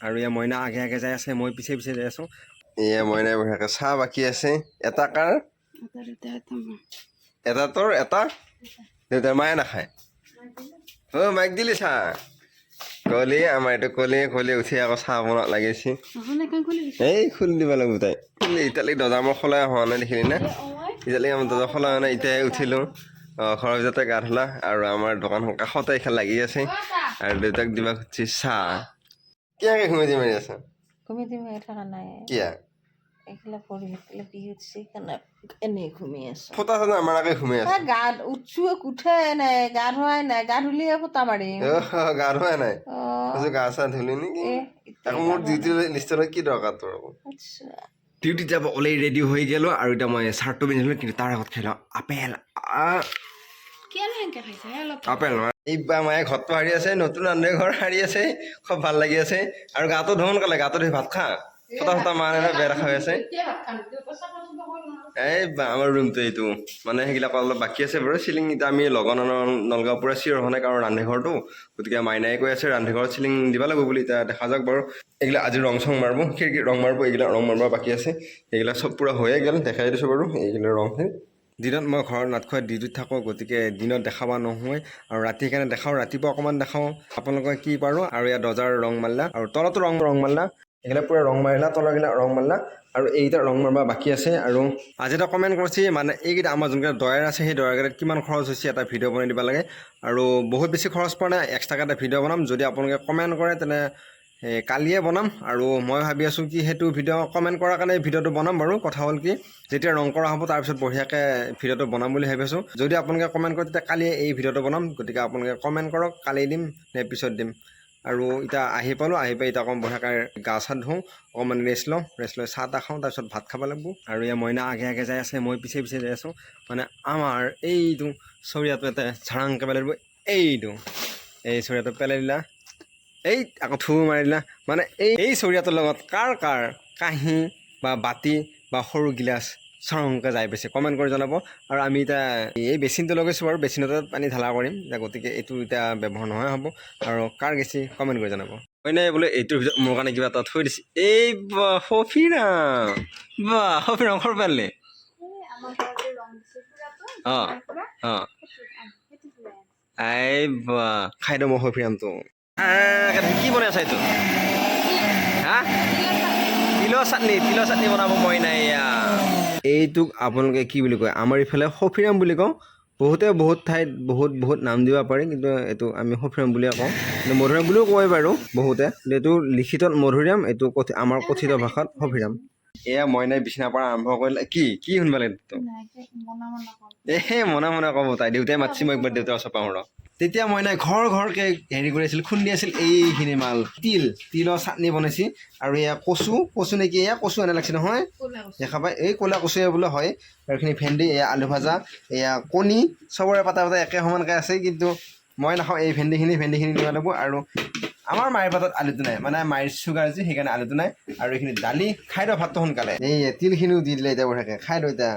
আৰু এয়া মইনা আগে আগে যাই আছে মই পিছে পিছে যাই আছোঁ। এয়া মইনাই বঢ়িয়াকৈ চাহ বাকী আছে? এটা কাৰ? এটা তোৰ এটা? দেউতাৰ মায়ে নাখায়। অ' মাইক দিলি চাহ? কলি আমাৰ এইটো কলি কলি উঠি আকৌ চাহ বনাব লাগিছে। এই খুলি দিব লাগিব তাই। খুলি এতিয়ালৈকে দৰ্জা মোৰ খোলাই হোৱা নাই দেখিলি নে? এতিয়ালৈকে আমাৰ দৰ্জা খোলা হোৱা নাই এতিয়াই উঠিলোঁ। অঁ ঘৰৰ ভিতৰতে গা ধূলা আৰু আমাৰ দোকানখন কাষতে এইখন লাগি আছে। আৰু দেউতাক দিবা খুজিছে চাহ। কিয়াকে ঘুমাই দি মাৰি আছা? কমিটি মাৰি থকা নাই। কিয়া? এইফালে পঢ়ি পেলাই বিহু উঠিছে সেইকাৰণে এনেই ঘুমি আছো। ফটা চানা আমাৰাকে ঘুমাই আছে? গা উঠছো উঠে নাই গা ধোৱাই নাই গা ধুলিহে ফুটা মাৰিম অ' গা ধোৱা নাই? অ। গা চা ধুলি নেকি এ আকৌ মোৰ ডিউটি লিষ্টত কি দৰকাৰ তোৰ আকৌ? আচ্ছা। ডিউটিত যাব অলৰেডি ৰেডি হৈ গ'লোঁ আৰু এতিয়া মই চাৰ্টটো পিন্ধিলোঁ কিন্তু তাৰ আগত খাই লওঁ আপেল আহ, আপেল এইবাৰ মায়ে ঘৰটো সাৰি আছে নতুন ৰান্ধে ঘৰ সাৰি আছে খুব ভালো লাগি আছে। আৰু গাটো ধুও সোনকালে গাটো ধুই ভাত খা। ফটা ফটা মা নাই বেয়া হৈ আছে। এই আমাৰ ৰুমটো এইটো। মানে সেইবিলাক অলপ বাকী আছে বাৰু। চিলিং এতিয়া আমি লগন নলগাঁও পৰা চিঞৰ হোৱা নাই কাৰণ ৰান্ধেঘৰটো গতিকে মাইনাই কৈ আছে ৰান্ধেঘৰত চিলিং দিব লাগিব বুলি এতিয়া দেখা যাওক বাৰু। এইগিলা আজি ৰং চং মাৰিব খিৰিকী ৰং মাৰিব এইগিলা ৰং মাৰিব বাকী আছে। এইগিলা চব পূৰা হৈয়ে গ'ল দেখাই দিছোঁ বাৰু। এইগিলা ৰংখিনি দিনত মই ঘৰত নাট খোৱা ডিউটিত থাকোঁ গতিকে দিনত দেখাব নহয়। আৰু ৰাতি সেইকাৰণে দেখাওঁ ৰাতিপুৱা অকণমান দেখাওঁ। আপোনালোকে কি পাৰোঁ? আৰু ইয়াত দৰ্জাৰ ৰং মাৰিলা আৰু তলতো ৰং ৰং মাৰিলা এইগিলা পূৰা ৰং মাৰিলা তলৰগিলা ৰং মাৰিলা আৰু এইকেইটা ৰং মাৰিব বাকী আছে। আৰু আজি এটা কমেণ্ট কৰিছে মানে এইকেইটা আমাৰ যোনকেইটা দয়াৰ আছে সেই দয়াৰকেইটাত কিমান খৰচ হৈছে এটা ভিডিঅ' বনাই দিব লাগে। আৰু বহুত বেছি খৰচ পৰা নাই এক্সট্ৰাকৈ এটা ভিডিঅ' বনাম। যদি আপোনালোকে কমেণ্ট কৰে তেনে কালিয়ে বনাম আৰু মই ভাবি আছোঁ কি সেইটো ভিডিঅ' কমেণ্ট কৰাৰ কাৰণে ভিডিঅ'টো বনাম বাৰু। কথা হ'ল কি যেতিয়া ৰং কৰা হ'ব তাৰপিছত বঢ়িয়াকৈ ভিডিঅ'টো বনাম বুলি ভাবি আছোঁ। যদি আপোনালোকে কমেণ্ট কৰে তেতিয়া কালিয়ে এই ভিডিঅ'টো বনাম গতিকে আপোনালোকে কমেণ্ট কৰক কালি দিম নে পিছত দিম। আৰু এতিয়া আহি পালোঁ আহি পাই এতিয়া অকণ বঢ়িয়াকৈ গা চা ধুওঁ অকণমান ৰেষ্ট লওঁ ৰেষ্ট লৈ চাহ তাহ খাওঁ তাৰপিছত ভাত খাব লাগিব। আৰু এয়া মইনা আগে আগে যাই আছে মই পিছে পিছে যাই আছোঁ। মানে আমাৰ এইটো চৰিয়াটো এটা ঝাৰাংকৈ পেলাই দিব এইটো। এই চৰিয়াটো পেলাই দিলা। এই আকৌ থু মাৰি দিলা। মানে এই এই চৰিয়াটোৰ লগত কাৰ কাৰ, কাঁহী বা বাতি বা সৰু গিলাচ চৰংকৈ যাই পাইছে কমেণ্ট কৰি জনাব। আৰু আমি এতিয়া এই বেচিনটো লগাইছোঁ বাৰু। বেচিনতে পানী ঢালা কৰিম। গতিকে এইটো এতিয়া ব্যৱহাৰ নহয়, হ'ব। আৰু কাৰ গেছি কমেণ্ট কৰি জনাব। হয় নাই বোলে এইটোৰ ভিতৰত মোৰ কাৰণে কিবা এটা থৈ দিছে। এই সফিৰাম। বা, সফিৰাম সৰু পাৰিলে অঁ অঁ। এই বা, খাই দিওঁ মই সফিৰামটো। কি বনাই আছা এইটো? হা? তিলৰ চাটনি তিলৰ চাটনি বনাব মই নাই এইটোক আপোনালোকে কি বুলি কয় আমাৰ ইফালে সফিৰাম বুলি কওঁ। বহুতে বহুত ঠাইত বহুত বহুত নাম দিব পাৰি কিন্তু এইটো আমি সফিৰাম বুলিয়ে কওঁ। কিন্তু মধুৰিআম বুলিও কয় বাৰু বহুতে। এইটো লিখিতত মধুৰিআম এইটো আমাৰ কথিত ভাষাত সফিৰাম। এয়া মইনাই বিচনাৰ পৰা আৰম্ভ কৰিলে কি কি শুনিব লাগে? এহে মনে মনে ক'ব তাই। দেউতাই মাতিছে মই একবাৰ দেউতাৰ ওচৰ পাওঁ ৰ। তেতিয়া মই নাই ঘৰ ঘৰকে হেৰি কৰি আছিল খুন্দি আছিল এইখিনি মাল তিল তিলৰ চাটনি বনাইছে আৰু এয়া কচু কচু নেকি এয়া কচু এনে লাগিছে নহয়। দেখা পাই এই ক'লা কচুৱে বোলে হয়। আৰু এইখিনি ভেন্দি এয়া আলু ভাজা এয়া কণী চবৰে পাতা পাতা একে সমানকৈ আছে কিন্তু মই নাখাওঁ এই ভেন্দিখিনি ভেন্দিখিনি দিব লাগিব আৰু আমাৰ মাৰ পাতত আলুটো নাই। মানে মাইৰ চুগাৰ যে সেইকাৰণে আলুটো নাই। আৰু এইখিনি দালি খাই দিওঁ ভাতটো সোনকালে। এই তিলখিনিও দি দিলে এতিয়া বঢ়িয়াকৈ। খাই দিওঁ এতিয়া।